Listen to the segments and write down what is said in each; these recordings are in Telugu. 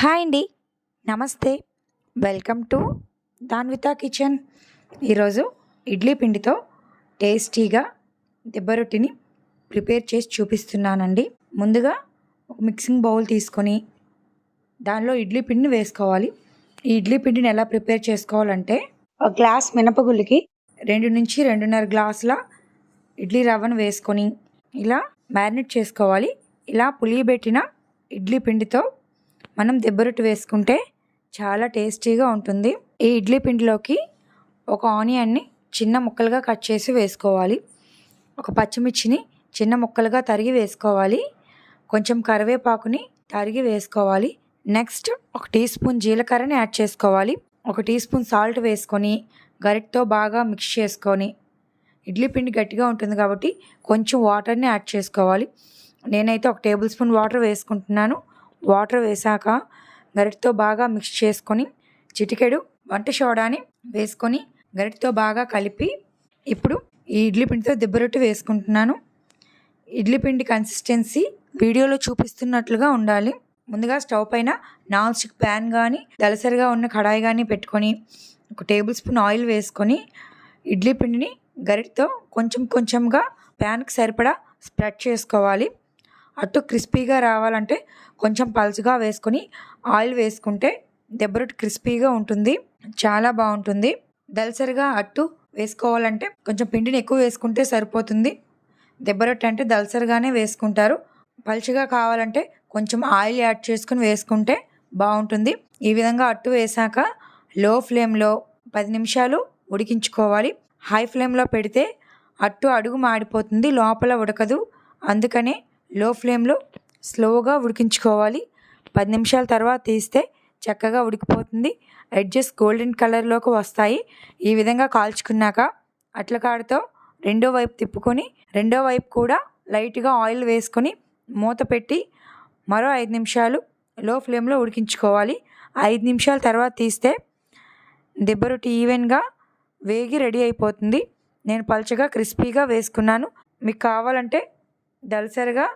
హాయ్ అండి. నమస్తే. Welcome to Danvita kitchen. ఈరోజు ఇడ్లీ పిండితో టేస్టీగా దెబ్బ రొట్టిని ప్రిపేర్ చేసి చూపిస్తున్నానండి. ముందుగా ఒక మిక్సింగ్ బౌల్ తీసుకొని దానిలో ఇడ్లీ పిండిని వేసుకోవాలి. ఈ ఇడ్లీ పిండిని ఎలా ప్రిపేర్ చేసుకోవాలంటే ఒక గ్లాస్ మినపగుళ్ళకి రెండు నుంచి రెండున్నర గ్లాసుల ఇడ్లీ రవ్వను వేసుకొని ఇలా మ్యారినేట్ చేసుకోవాలి. ఇలా పులియబెట్టిన ఇడ్లీ పిండితో మనం దెబ్బరొట్టు వేసుకుంటే చాలా టేస్టీగా ఉంటుంది. ఈ ఇడ్లీ పిండిలోకి ఒక ఆనియన్ని చిన్న ముక్కలుగా కట్ చేసి వేసుకోవాలి. ఒక పచ్చిమిర్చిని చిన్న ముక్కలుగా తరిగి వేసుకోవాలి. కొంచెం కరివేపాకుని తరిగి వేసుకోవాలి. నెక్స్ట్ ఒక టీ స్పూన్ జీలకర్రని యాడ్ చేసుకోవాలి. ఒక టీ స్పూన్ సాల్ట్ వేసుకొని గరిటతో బాగా మిక్స్ చేసుకొని ఇడ్లీ పిండి గట్టిగా ఉంటుంది కాబట్టి కొంచెం వాటర్ని యాడ్ చేసుకోవాలి. నేనైతే ఒక టేబుల్ స్పూన్ వాటర్ వేసుకుంటున్నాను. వాటర్ వేసాక గరిటతో బాగా మిక్స్ చేసుకొని చిటికెడు వంట సోడాని వేసుకొని గరిటతో బాగా కలిపి ఇప్పుడు ఈ ఇడ్లీ పిండితో దిబ్బరొట్టు వేసుకుంటున్నాను. ఇడ్లీ పిండి కన్సిస్టెన్సీ వీడియోలో చూపిస్తున్నట్లుగా ఉండాలి. ముందుగా స్టవ్ పైన నాన్ స్టిక్ ప్యాన్ కానీ దలసరిగా ఉన్న కడాయి కానీ పెట్టుకొని ఒక టేబుల్ స్పూన్ ఆయిల్ వేసుకొని ఇడ్లీ పిండిని గరిటతో కొంచెం కొంచెంగా ప్యాన్కి సరిపడా స్ప్రెడ్ చేసుకోవాలి. అట్టు క్రిస్పీగా రావాలంటే కొంచెం పలుచుగా వేసుకొని ఆయిల్ వేసుకుంటే దెబ్బరొట్టు క్రిస్పీగా ఉంటుంది. చాలా బాగుంటుంది. దలసరిగా అట్టు వేసుకోవాలంటే కొంచెం పిండిని ఎక్కువ వేసుకుంటే సరిపోతుంది. దెబ్బరొట్టు అంటే దలసరిగానే వేసుకుంటారు. పలుచగా కావాలంటే కొంచెం ఆయిల్ యాడ్ చేసుకుని వేసుకుంటే బాగుంటుంది. ఈ విధంగా అట్టు వేసాక లో ఫ్లేమ్లో పది నిమిషాలు ఉడికించుకోవాలి. హై ఫ్లేమ్లో పెడితే అట్టు అడుగు మాడిపోతుంది. లోపల ఉడకదు. అందుకనే లో ఫ్లేమ్లో స్లోగా ఉడికించుకోవాలి. పది నిమిషాల తర్వాత తీస్తే చక్కగా ఉడికిపోతుంది. ఎడ్జెస్ గోల్డెన్ కలర్లోకి వస్తాయి. ఈ విధంగా కాల్చుకున్నాక అట్లకాడతో రెండో వైపు తిప్పుకొని రెండో వైపు కూడా లైట్గా ఆయిల్ వేసుకొని మూత పెట్టి మరో ఐదు నిమిషాలు లో ఫ్లేమ్లో ఉడికించుకోవాలి. ఐదు నిమిషాల తర్వాత తీస్తే దెబ్బరొట్టి ఈవెన్గా వేగి రెడీ అయిపోతుంది. నేను పలచగా క్రిస్పీగా వేసుకున్నాను. మీకు కావాలంటే దలసరిగా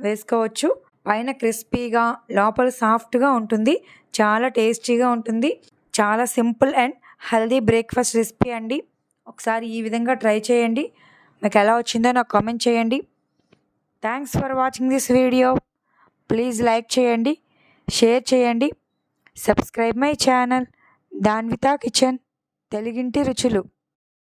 వేసుకోవచ్చు. పైన క్రిస్పీగా లోపల సాఫ్ట్గా ఉంటుంది. చాలా టేస్టీగా ఉంటుంది. చాలా simple and healthy breakfast recipe అండి. ఒకసారి ఈ విధంగా ట్రై చేయండి. మీకు ఎలా వచ్చిందో నాకు కామెంట్ చేయండి. Thanks for watching this video. Please like చేయండి. షేర్ చేయండి. Subscribe my channel. Danvita kitchen. తెలుగింటి రుచులు.